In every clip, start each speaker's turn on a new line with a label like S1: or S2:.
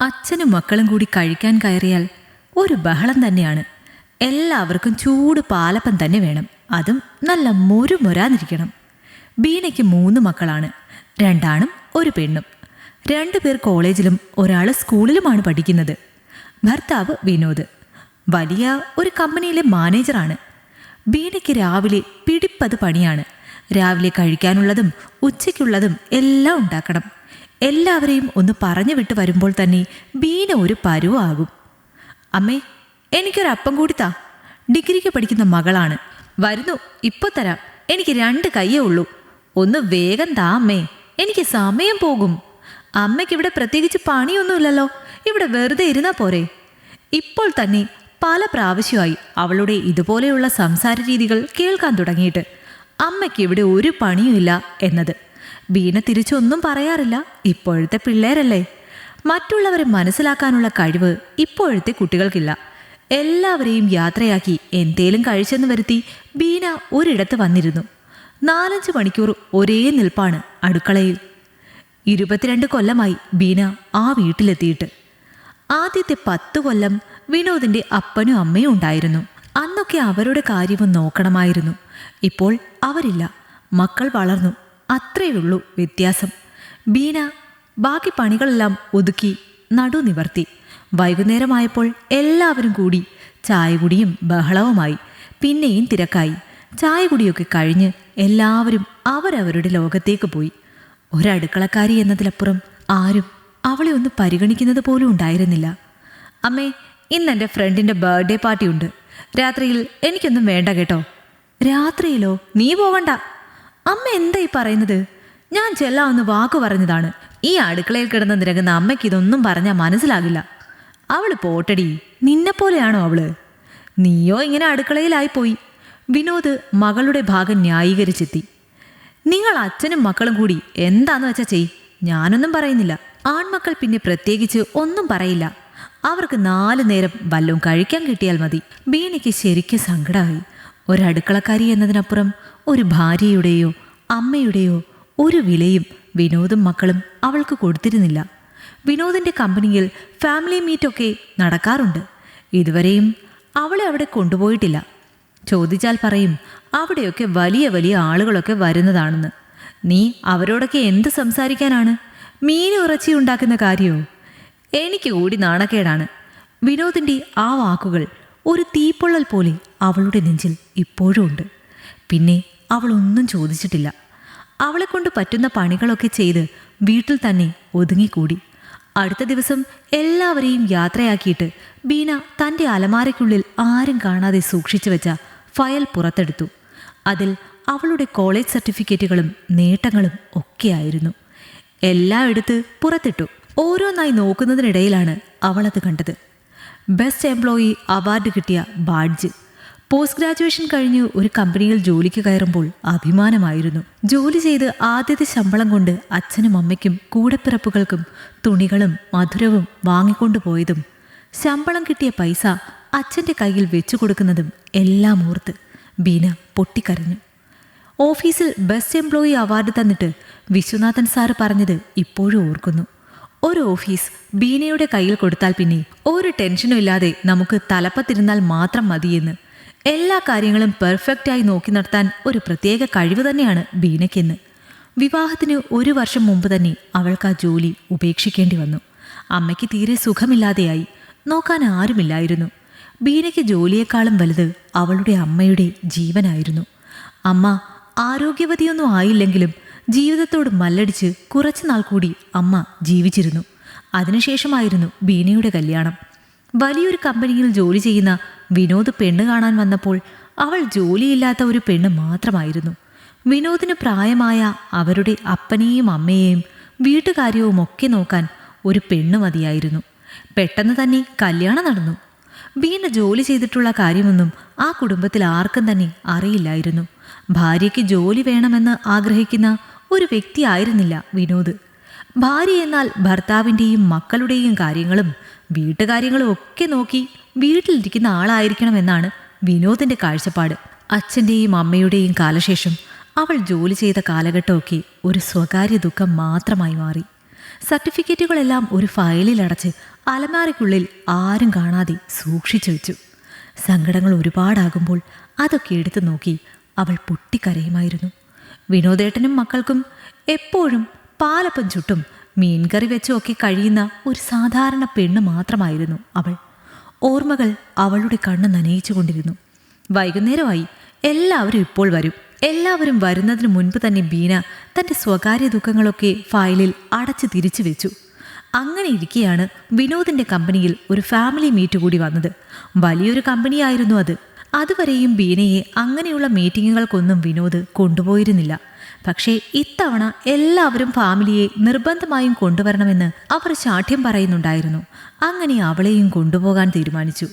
S1: അച്ഛനും മക്കളും കൂടി കഴിക്കാൻ കയറിയാൽ ഒരു ബഹളം തന്നെയാണ്. എല്ലാവർക്കും ചൂട് പാലപ്പം തന്നെ വേണം. അതും നല്ല മുരുമുരാന്നിരിക്കണം ബീനയ്ക്ക് മൂന്ന് മക്കളാണ്. രണ്ടാണും ഒരു പെണ്ണും. രണ്ടു പേർ കോളേജിലും ഒരാൾ സ്കൂളിലുമാണ് പഠിക്കുന്നത്. ഭർത്താവ് വിനോദ്. വലിയ ഒരു കമ്പനിയിലെ മാനേജറാണ്. ബീനയ്ക്ക് രാവിലെ പിടിപ്പത് പണിയാണ്. രാവിലെ കഴിക്കാനുള്ളതും ഉച്ചയ്ക്കുള്ളതും എല്ലാം ഉണ്ടാക്കണം. എല്ലാവരെയും ഒന്ന് പറഞ്ഞു വിട്ട് വരുമ്പോൾ തന്നെ ബീന ഒരു പരുവാകും. അമ്മേ എനിക്കൊരു അപ്പം കൂടി താ ഡിഗ്രിക്ക് പഠിക്കുന്ന മകളാണ്. വരുന്നു ഇപ്പൊ തരാം. എനിക്ക് രണ്ട് കയ്യേ ഉള്ളൂ. ഒന്ന് വേഗം താ അമ്മേ. എനിക്ക് സമയം പോകും. അമ്മയ്ക്ക് ഇവിടെ പ്രത്യേകിച്ച് പണിയൊന്നുമില്ലല്ലോ. ഇവിടെ വെറുതെ ഇരുന്നാ പോരെ. ഇപ്പോൾ തന്നെ പല പ്രാവശ്യമായി അവളുടെ ഇതുപോലെയുള്ള സംസാര രീതികൾ കേൾക്കാൻ തുടങ്ങിയിട്ട് അമ്മയ്ക്ക് ഇവിടെ ഒരു പണിയുമില്ല എന്നത് ബീന തിരിച്ചൊന്നും പറയാറില്ല. ഇപ്പോഴത്തെ പിള്ളേരല്ലേ? മറ്റുള്ളവരെ മനസ്സിലാക്കാനുള്ള കഴിവ് ഇപ്പോഴത്തെ കുട്ടികൾക്കില്ല. എല്ലാവരെയും യാത്രയാക്കി എന്തേലും കഴിച്ചെന്ന് വരുത്തി ബീന ഒരിടത്ത് വന്നിരുന്നു. നാലഞ്ച് മണിക്കൂർ ഒരേ നിൽപ്പാണ് അടുക്കളയിൽ. ഇരുപത്തിരണ്ട് കൊല്ലമായി ബീന ആ വീട്ടിലെത്തിയിട്ട്. ആദ്യത്തെ പത്ത് കൊല്ലം വിനോദിന്റെ അപ്പനും അമ്മയും ഉണ്ടായിരുന്നു. അന്നൊക്കെ അവരുടെ കാര്യവും നോക്കണമായിരുന്നു. ഇപ്പോൾ അവരില്ല. മക്കൾ വളർന്നു. അത്രയുള്ളൂ വ്യത്യാസം. ബീന ബാക്കി പണികളെല്ലാം ഒതുക്കി നടു നിവർത്തി. വൈകുന്നേരമായപ്പോൾ എല്ലാവരും കൂടി ചായകുടിയും ബഹളവുമായി പിന്നെയും തിരക്കായി. ചായകുടിയൊക്കെ കഴിഞ്ഞ് എല്ലാവരും അവരവരുടെ ലോകത്തേക്ക് പോയി. ഒരടുക്കളക്കാരി എന്നതിലപ്പുറം ആരും അവളെ ഒന്ന് പരിഗണിക്കുന്നത് പോലും ഉണ്ടായിരുന്നില്ല. അമ്മേ ഇന്ന് എന്റെ ഫ്രണ്ടിന്റെ ബർത്ത്ഡേ പാർട്ടി ഉണ്ട്. രാത്രിയിൽ എനിക്കൊന്നും വേണ്ട കേട്ടോ. രാത്രിയിലോ? നീ പോകണ്ട അമ്മ എന്താ ഈ പറയുന്നത്? ഞാൻ ചെല്ലാമെന്ന് വാക്കു പറഞ്ഞതാണ്. ഈ അടുക്കളയിൽ കിടന്ന് നിരങ്ങുന്ന അമ്മയ്ക്ക് ഇതൊന്നും പറഞ്ഞാൽ മനസ്സിലാകില്ല. അവൾ പോട്ടടി നിന്നെപ്പോലെയാണോ അവൾ? നീയോ ഇങ്ങനെ അടുക്കളയിലായിപ്പോയി വിനോദ് മകളുടെ ഭാഗം ന്യായീകരിച്ചെത്തി. നിങ്ങൾ അച്ഛനും മക്കളും കൂടി എന്താന്ന് വെച്ചാ ചെയ് ഞാനൊന്നും പറയുന്നില്ല. ആൺമക്കൾ പിന്നെ പ്രത്യേകിച്ച് ഒന്നും പറയില്ല. അവർക്ക് നാലു നേരം വല്ലതും കഴിക്കാൻ കിട്ടിയാൽ മതി. ബീനയ്ക്ക് ശരിക്കും സങ്കടമായി ഒരടുക്കളക്കാരി എന്നതിനപ്പുറം ഒരു ഭാര്യയുടെയോ അമ്മയുടെയോ ഒരു വിലയും വിനോദും മക്കളും അവൾക്ക് കൊടുത്തിരുന്നില്ല. വിനോദിന്റെ കമ്പനിയിൽ ഫാമിലി മീറ്റൊക്കെ നടക്കാറുണ്ട്. ഇതുവരെയും അവളെ അവിടെ കൊണ്ടുപോയിട്ടില്ല. ചോദിച്ചാൽ പറയും അവിടെയൊക്കെ വലിയ വലിയ ആളുകളൊക്കെ വരുന്നതാണെന്ന്. നീ അവരോടൊക്കെ എന്ത് സംസാരിക്കാനാണ്? മീൻ ഇറച്ചി ഉണ്ടാക്കുന്ന കാര്യമോ എനിക്ക് കൂടി നാണക്കേടാണ്. വിനോദിന്റെ ആ വാക്കുകൾ ഒരു തീപ്പൊള്ളൽ പോലെ അവളുടെ നെഞ്ചിൽ ഇപ്പോഴും ഉണ്ട്. പിന്നെ അവൾ ഒന്നും ചോദിച്ചിട്ടില്ല. അവളെ കൊണ്ട് പറ്റുന്ന പണികളൊക്കെ ചെയ്ത് വീട്ടിൽ തന്നെ ഒതുങ്ങിക്കൂടി. അടുത്ത ദിവസം എല്ലാവരെയും യാത്രയാക്കിയിട്ട് ബീന തന്റെ അലമാരയ്ക്കുള്ളിൽ ആരും കാണാതെ സൂക്ഷിച്ചു വെച്ച ഫയൽ പുറത്തെടുത്തു. അതിൽ അവളുടെ കോളേജ് സർട്ടിഫിക്കറ്റുകളും നേട്ടങ്ങളും ഒക്കെയായിരുന്നു. എല്ലാം എടുത്ത് പുറത്തിട്ടു. ഓരോന്നായി നോക്കുന്നതിനിടയിലാണ് അവളത് കണ്ടത്. ബെസ്റ്റ് എംപ്ലോയി അവാർഡ് കിട്ടിയ ബാഡ്ജ്. പോസ്റ്റ് ഗ്രാജുവേഷൻ കഴിഞ്ഞ് ഒരു കമ്പനിയിൽ ജോലിക്ക് കയറുമ്പോൾ അഭിമാനമായിരുന്നു. ജോലി ചെയ്ത് ആദ്യത്തെ ശമ്പളം കൊണ്ട് അച്ഛനും അമ്മയ്ക്കും കൂടപ്പിറപ്പുകൾക്കും തുണികളും മധുരവും വാങ്ങിക്കൊണ്ടു പോയതും ശമ്പളം കിട്ടിയ പൈസ അച്ഛന്റെ കയ്യിൽ വെച്ചു കൊടുക്കുന്നതും എല്ലാം ഓർത്ത് ബീന പൊട്ടിക്കരഞ്ഞു. ഓഫീസിൽ ബെസ്റ്റ് എംപ്ലോയി അവാർഡ് തന്നിട്ട് വിശ്വനാഥൻ സാറ് പറഞ്ഞത് ഇപ്പോഴും ഓർക്കുന്നു. ഒരു ഓഫീസ് ബീനയുടെ കയ്യിൽ കൊടുത്താൽ പിന്നെ ഒരു ടെൻഷനും ഇല്ലാതെ നമുക്ക് തലപ്പത്തിരുന്നാൽ മാത്രം മതിയെന്ന് എല്ലാ കാര്യങ്ങളും പെർഫെക്റ്റായി നോക്കി നടത്താൻ ഒരു പ്രത്യേക കഴിവ് തന്നെയാണ് ബീനയ്ക്കെന്ന്. വിവാഹത്തിന് ഒരു വർഷം മുമ്പ് തന്നെ അവൾക്ക് ആ ജോലി ഉപേക്ഷിക്കേണ്ടി വന്നു. അമ്മയ്ക്ക് തീരെ സുഖമില്ലാതെയായി. നോക്കാൻ ആരുമില്ലായിരുന്നു. ബീനയ്ക്ക് ജോലിയേക്കാളും വലുത് അവളുടെ അമ്മയുടെ ജീവനായിരുന്നു. അമ്മ ആരോഗ്യവതിയൊന്നും ആയില്ലെങ്കിലും ജീവിതത്തോട് മല്ലടിച്ച് കുറച്ചുനാൾ കൂടി അമ്മ ജീവിച്ചിരുന്നു. അതിനുശേഷമായിരുന്നു ബീനയുടെ കല്യാണം. വലിയൊരു കമ്പനിയിൽ ജോലി ചെയ്യുന്ന വിനോദ് പെണ്ണ് കാണാൻ വന്നപ്പോൾ അവൾ ജോലിയില്ലാത്ത ഒരു പെണ്ണ് മാത്രമായിരുന്നു. വിനോദിന് പ്രായമായ അവരുടെ അപ്പനെയും അമ്മയെയും വീട്ടുകാര്യവും ഒക്കെ നോക്കാൻ ഒരു പെണ്ണ് മതിയായിരുന്നു. പെട്ടെന്ന് തന്നെ കല്യാണം നടന്നു. ബീന ജോലി ചെയ്തിട്ടുള്ള കാര്യമൊന്നും ആ കുടുംബത്തിൽ ആർക്കും തന്നെ അറിയില്ലായിരുന്നു. ഭാര്യയ്ക്ക് ജോലി വേണമെന്ന് ആഗ്രഹിക്കുന്ന ഒരു വ്യക്തിയായിരുന്നില്ല വിനോദ്. ഭാര്യ എന്നാൽ ഭർത്താവിന്റെയും മക്കളുടെയും കാര്യങ്ങളും വീട്ടുകാര്യങ്ങളും ഒക്കെ നോക്കി വീട്ടിലിരിക്കുന്ന ആളായിരിക്കണമെന്നാണ് വിനോദിന്റെ കാഴ്ചപ്പാട്. അച്ഛന്റെയും അമ്മയുടെയും കാലശേഷം അവൾ ജോലി ചെയ്ത കാലഘട്ടമൊക്കെ ഒരു സ്വകാര്യ ദുഃഖം മാത്രമായി മാറി. സർട്ടിഫിക്കറ്റുകളെല്ലാം ഒരു ഫയലിൽ അടച്ച് അലമാരയ്ക്കുള്ളിൽ ആരും കാണാതെ സൂക്ഷിച്ചു വെച്ചു. സങ്കടങ്ങൾ ഒരുപാടാകുമ്പോൾ അതൊക്കെ എടുത്തു നോക്കി അവൾ പൊട്ടിക്കരയുമായിരുന്നു. വിനോദേട്ടനും മക്കൾക്കും എപ്പോഴും പാലപ്പം ചുട്ടും മീൻകറി വെച്ചൊക്കെ കഴിയുന്ന ഒരു സാധാരണ പെണ്ണ് മാത്രമായിരുന്നു അവൾ. ഓർമ്മകൾ അവളുടെ കണ്ണ് നനയിച്ചുകൊണ്ടിരുന്നു. വൈകുന്നേരമായി എല്ലാവരും ഇപ്പോൾ വരും. എല്ലാവരും വരുന്നതിന് മുൻപ് തന്നെ ബീന തന്റെ സ്വകാര്യ ദുഃഖങ്ങളൊക്കെ ഫയലിൽ അടച്ചു തിരിച്ചു വെച്ചു. അങ്ങനെ ഇരിക്കെയാണ് വിനോദിന്റെ കമ്പനിയിൽ ഒരു ഫാമിലി മീറ്റ് കൂടി വന്നത്. വലിയൊരു കമ്പനിയായിരുന്നു അത്. അതുവരെയും ബീനയെ അങ്ങനെയുള്ള മീറ്റിങ്ങുകൾക്കൊന്നും വിനോദ് കൊണ്ടുപോയിരുന്നില്ല. പക്ഷേ ഇത്തവണ എല്ലാവരും ഫാമിലിയെ നിർബന്ധമായും കൊണ്ടുവരണമെന്ന് അവർ ശാഠ്യം പറയുന്നുണ്ടായിരുന്നു. അങ്ങനെ അവളെയും കൊണ്ടുപോകാൻ തീരുമാനിച്ചു.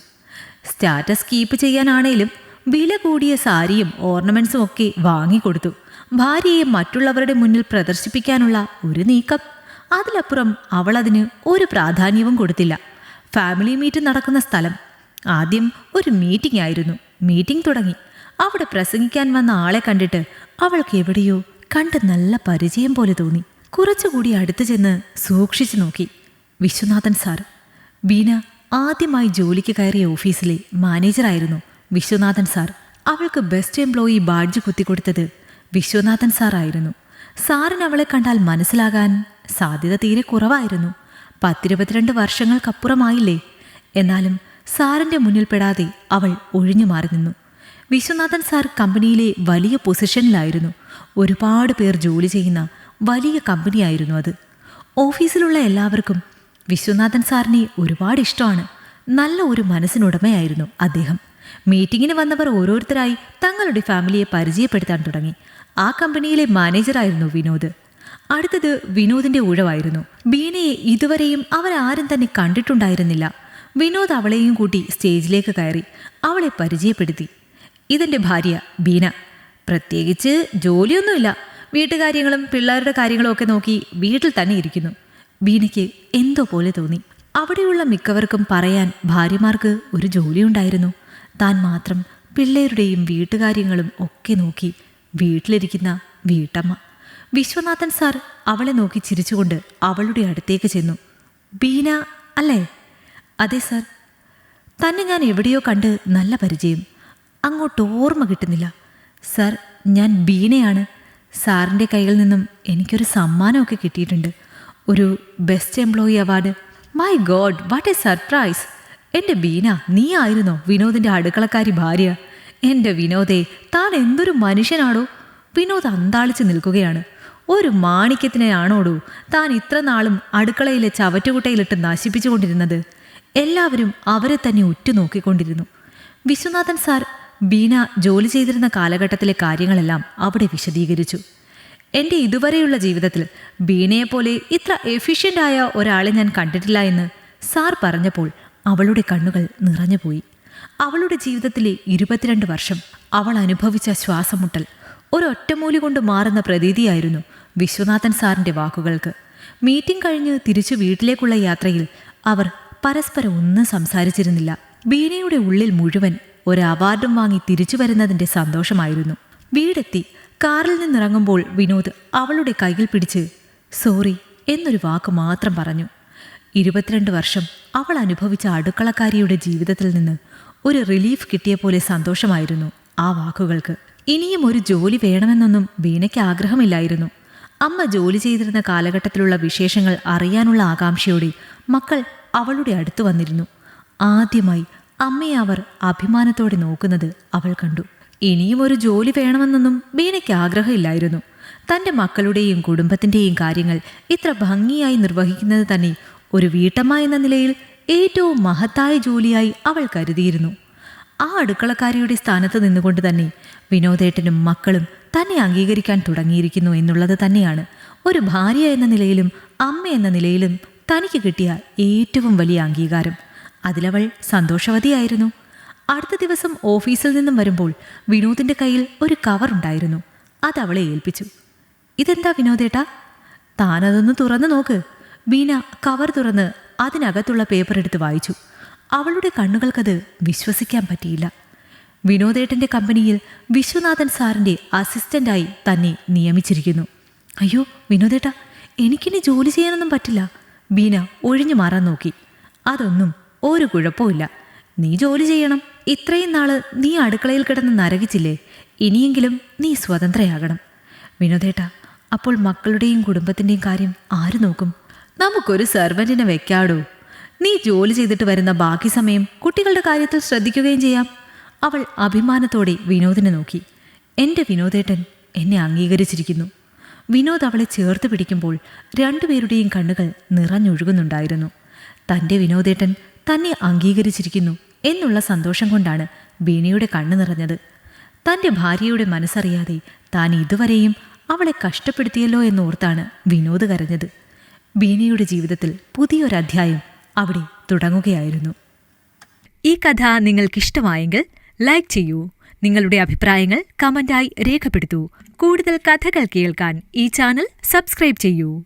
S1: സ്റ്റാറ്റസ് കീപ്പ് ചെയ്യാനാണേലും വില കൂടിയ സാരിയും ഓർണമെന്റ്സും ഒക്കെ വാങ്ങിക്കൊടുത്തു. ഭാര്യയെ മറ്റുള്ളവരുടെ മുന്നിൽ പ്രദർശിപ്പിക്കാനുള്ള ഒരു നീക്കം. അതിലപ്പുറം അവൾ അതിന് ഒരു പ്രാധാന്യവും കൊടുത്തില്ല. ഫാമിലി മീറ്റ് നടക്കുന്ന സ്ഥലം. ആദ്യം ഒരു മീറ്റിംഗ് ആയിരുന്നു. മീറ്റിംഗ് തുടങ്ങി. അവിടെ പ്രസംഗിക്കാൻ വന്ന ആളെ കണ്ടിട്ട് അവൾക്ക് എവിടെയോ കണ്ട് നല്ല പരിചയം പോലെ തോന്നി. കുറച്ചുകൂടി അടുത്തു ചെന്ന് സൂക്ഷിച്ചു നോക്കി. വിശ്വനാഥൻ സാർ ബീന ആദ്യമായി ജോലിക്ക് കയറിയ ഓഫീസിലെ മാനേജറായിരുന്നു വിശ്വനാഥൻ സാർ. അവൾക്ക് ബെസ്റ്റ് എംപ്ലോയി ബാഡ്ജ് കുത്തിക്കൊടുത്തത് വിശ്വനാഥൻ സാർ ആയിരുന്നു. സാറിന് അവളെ കണ്ടാൽ മനസ്സിലാകാൻ സാധ്യത തീരെ കുറവായിരുന്നു. പത്തിരുപത്തിരണ്ട് വർഷങ്ങൾക്കപ്പുറമായില്ലേ? എന്നാലും സാറിന്റെ മുന്നിൽപ്പെടാതെ അവൾ ഒഴിഞ്ഞു മാറി നിന്നു. വിശ്വനാഥൻ സാർ കമ്പനിയിലെ വലിയ പൊസിഷനിലായിരുന്നു. ഒരുപാട് പേർ ജോലി ചെയ്യുന്ന വലിയ കമ്പനിയായിരുന്നു അത്. ഓഫീസിലുള്ള എല്ലാവർക്കും വിശ്വനാഥൻ സാറിനെ ഒരുപാട് ഇഷ്ടമാണ്. നല്ല ഒരു മനസ്സിനുടമയായിരുന്നു അദ്ദേഹം. മീറ്റിങ്ങിന് വന്നവർ ഓരോരുത്തരായി തങ്ങളുടെ ഫാമിലിയെ പരിചയപ്പെടുത്താൻ തുടങ്ങി. ആ കമ്പനിയിലെ മാനേജറായിരുന്നു വിനോദ്. അടുത്തത് വിനോദിന്റെ ഉഴവായിരുന്നു. ബീനയെ ഇതുവരെയും അവരാരും തന്നെ കണ്ടിട്ടുണ്ടായിരുന്നില്ല. വിനോദ് അവളെയും കൂട്ടി സ്റ്റേജിലേക്ക് കയറി അവളെ പരിചയപ്പെടുത്തി. ഇതെന്റെ ഭാര്യ ബീന. പ്രത്യേകിച്ച് ജോലിയൊന്നുമില്ല. വീട്ടുകാര്യങ്ങളും പിള്ളേരുടെ കാര്യങ്ങളും ഒക്കെ നോക്കി വീട്ടിൽ തന്നെ ഇരിക്കുന്നു. ബീനയ്ക്ക് എന്തോ പോലെ തോന്നി. അവിടെയുള്ള മിക്കവർക്കും പറയാൻ ഭാര്യമാർക്ക് ഒരു ജോലിയുണ്ടായിരുന്നു. താൻ മാത്രം പിള്ളേരുടെയും വീട്ടുകാര്യങ്ങളും ഒക്കെ നോക്കി വീട്ടിലിരിക്കുന്ന വീട്ടമ്മ. വിശ്വനാഥൻ സാർ അവളെ നോക്കി ചിരിച്ചുകൊണ്ട് അവളുടെ അടുത്തേക്ക് ചെന്നു. ബീന അല്ലേ? അതെ സാർ. തന്നെ ഞാൻ എവിടെയോ കണ്ട് നല്ല പരിചയം. അങ്ങോട്ട് ഓർമ്മ കിട്ടുന്നില്ല. സാർ ഞാൻ ബീനയാണ്. സാറിന്റെ കയ്യിൽ നിന്നും എനിക്കൊരു സമ്മാനമൊക്കെ കിട്ടിയിട്ടുണ്ട്. ഒരു best employee award my god what a surprise എന്റെ ബീന നീ ആയിരുന്നോ വിനോദിന്റെ അടുക്കളക്കാരി ഭാര്യ? എന്റെ വിനോദേ താൻ എന്തൊരു മനുഷ്യനാണോ? വിനോദ് അന്താളിച്ച് നിൽക്കുകയാണ്. ഒരു മാണിക്യത്തിനെയാണോടോ താൻ ഇത്ര നാളും അടുക്കളയിലെ ചവറ്റുകുട്ടയിലിട്ട് നശിപ്പിച്ചുകൊണ്ടിരുന്നത്? എല്ലാവരും അവരെ തന്നെ ഉറ്റുനോക്കിക്കൊണ്ടിരുന്നു. വിശ്വനാഥൻ സാർ ബീന ജോലി ചെയ്തിരുന്ന കാലഘട്ടത്തിലെ കാര്യങ്ങളെല്ലാം അവിടെ വിശദീകരിച്ചു. എന്റെ ഇതുവരെയുള്ള ജീവിതത്തിൽ ബീനയെപ്പോലെ ഇത്ര എഫിഷ്യന്റായ ഒരാളെ ഞാൻ കണ്ടിട്ടില്ല എന്ന് സാർ പറഞ്ഞപ്പോൾ അവളുടെ കണ്ണുകൾ നിറഞ്ഞുപോയി. അവളുടെ ജീവിതത്തിലെ ഇരുപത്തിരണ്ട് വർഷം അവൾ അനുഭവിച്ച ശ്വാസമുട്ടൽ ഒരൊറ്റമൂലി കൊണ്ട് മാറുന്ന പ്രതീതിയായിരുന്നു വിശ്വനാഥൻ സാറിന്റെ വാക്കുകൾക്ക്. മീറ്റിംഗ് കഴിഞ്ഞ് തിരിച്ചു വീട്ടിലേക്കുള്ള യാത്രയിൽ അവർ പരസ്പരം ഒന്നും സംസാരിച്ചിരുന്നില്ല. ബീനയുടെ ഉള്ളിൽ മുഴുവൻ ഒരു അവാർഡും വാങ്ങി തിരിച്ചു വരുന്നതിന്റെ സന്തോഷമായിരുന്നു. വീടെത്തി കാറിൽ നിന്നിറങ്ങുമ്പോൾ വിനോദ് അവളുടെ കയ്യിൽ പിടിച്ച് സോറി എന്നൊരു വാക്ക് മാത്രം പറഞ്ഞു. ഇരുപത്തിരണ്ട് വർഷം അവൾ അനുഭവിച്ച അടുക്കളക്കാരിയുടെ ജീവിതത്തിൽ നിന്ന് ഒരു റിലീഫ് കിട്ടിയ പോലെ സന്തോഷമായിരുന്നു ആ വാക്കുകൾക്ക്. ഇനിയും ഒരു ജോലി വേണമെന്നൊന്നും വീണയ്ക്ക് ആഗ്രഹമില്ലായിരുന്നു. അമ്മ ജോലി ചെയ്തിരുന്ന കാലഘട്ടത്തിലുള്ള വിശേഷങ്ങൾ അറിയാനുള്ള ആകാംക്ഷയോടെ മക്കൾ അവളുടെ അടുത്ത് വന്നിരുന്നു. ആദ്യമായി അമ്മയെ അവർ അഭിമാനത്തോടെ നോക്കുന്നത് അവൾ കണ്ടു. ഇനിയും ഒരു ജോലി വേണമെന്നൊന്നും ബീനയ്ക്ക് ആഗ്രഹമില്ലായിരുന്നു. തന്റെ മക്കളുടെയും കുടുംബത്തിന്റെയും കാര്യങ്ങൾ ഇത്ര ഭംഗിയായി നിർവഹിക്കുന്നത് തന്നെ ഒരു വീട്ടമ്മ എന്ന നിലയിൽ ഏറ്റവും മഹത്തായ ജോലിയായി അവൾ കരുതിയിരുന്നു. ആ അടുക്കളക്കാരിയുടെ സ്ഥാനത്ത് നിന്നുകൊണ്ട് തന്നെ വിനോദേട്ടനും മക്കളും തന്നെ അംഗീകരിക്കാൻ തുടങ്ങിയിരിക്കുന്നു എന്നുള്ളത് തന്നെയാണ്. ഒരു ഭാര്യ എന്ന നിലയിലും അമ്മ എന്ന നിലയിലും തനിക്ക് കിട്ടിയ ഏറ്റവും വലിയ അംഗീകാരം. അതിലവൾ സന്തോഷവതിയായിരുന്നു. അടുത്ത ദിവസം ഓഫീസിൽ നിന്നും വരുമ്പോൾ വിനോദിന്റെ കയ്യിൽ ഒരു കവർ ഉണ്ടായിരുന്നു. അത് അവളെ ഏൽപ്പിച്ചു. ഇതെന്താ വിനോദേട്ടാ? താനതൊന്ന് തുറന്നു നോക്ക്. ബീന കവർ തുറന്ന് അതിനകത്തുള്ള പേപ്പർ എടുത്ത് വായിച്ചു. അവളുടെ കണ്ണുകൾക്കത് വിശ്വസിക്കാൻ പറ്റിയില്ല. വിനോദേട്ടന്റെ കമ്പനിയിൽ വിശ്വനാഥൻ സാറിന്റെ അസിസ്റ്റന്റായി തന്നെ നിയമിച്ചിരിക്കുന്നു. അയ്യോ വിനോദേട്ട എനിക്കിനി ജോലി ചെയ്യാനൊന്നും പറ്റില്ല. ബീന ഒഴിഞ്ഞു മാറാൻ നോക്കി. അതൊന്നും ഒരു കുഴപ്പമില്ല നീ ജോലി ചെയ്യണം. ഇത്രയും നാൾ നീ അടുക്കളയിൽ കിടന്ന് നരകിച്ചില്ലേ? ഇനിയെങ്കിലും നീ സ്വതന്ത്രയാകണം. വിനോദേട്ടാ അപ്പോൾ മക്കളുടെയും കുടുംബത്തിന്റെയും കാര്യം ആര് നോക്കും? നമുക്കൊരു സെർവന്റിനെ വെക്കാടോ? നീ ജോലി ചെയ്തിട്ട് വരുന്ന ബാക്കി സമയം കുട്ടികളുടെ കാര്യത്തിൽ ശ്രദ്ധിക്കുകയും ചെയ്യാം. അവൾ അഭിമാനത്തോടെ വിനോദിനെ നോക്കി. എന്റെ വിനോദേട്ടൻ എന്നെ അംഗീകരിച്ചിരിക്കുന്നു. വിനോദ് അവളെ ചേർത്ത് പിടിക്കുമ്പോൾ രണ്ടുപേരുടെയും കണ്ണുകൾ നിറഞ്ഞൊഴുകുന്നുണ്ടായിരുന്നു. തന്റെ വിനോദേട്ടൻ തന്നെ അംഗീകരിച്ചിരിക്കുന്നു എന്നുള്ള സന്തോഷം കൊണ്ടാണ് ബീണയുടെ കണ്ണു നിറഞ്ഞത്. തന്റെ ഭാര്യയുടെ മനസ്സറിയാതെ താൻ ഇതുവരെയും അവളെ കഷ്ടപ്പെടുത്തിയല്ലോ എന്നോർത്താണ് വിനോദ് കരഞ്ഞത്. ബീനയുടെ ജീവിതത്തിൽ പുതിയൊരധ്യായം അവിടെ തുടങ്ങുകയായിരുന്നു. ഈ കഥ നിങ്ങൾക്കിഷ്ടമായെങ്കിൽ ലൈക്ക് ചെയ്യൂ. നിങ്ങളുടെ അഭിപ്രായങ്ങൾ കമന്റായി രേഖപ്പെടുത്തൂ. കൂടുതൽ കഥകൾ കേൾക്കാൻ ഈ ചാനൽ സബ്സ്ക്രൈബ് ചെയ്യൂ.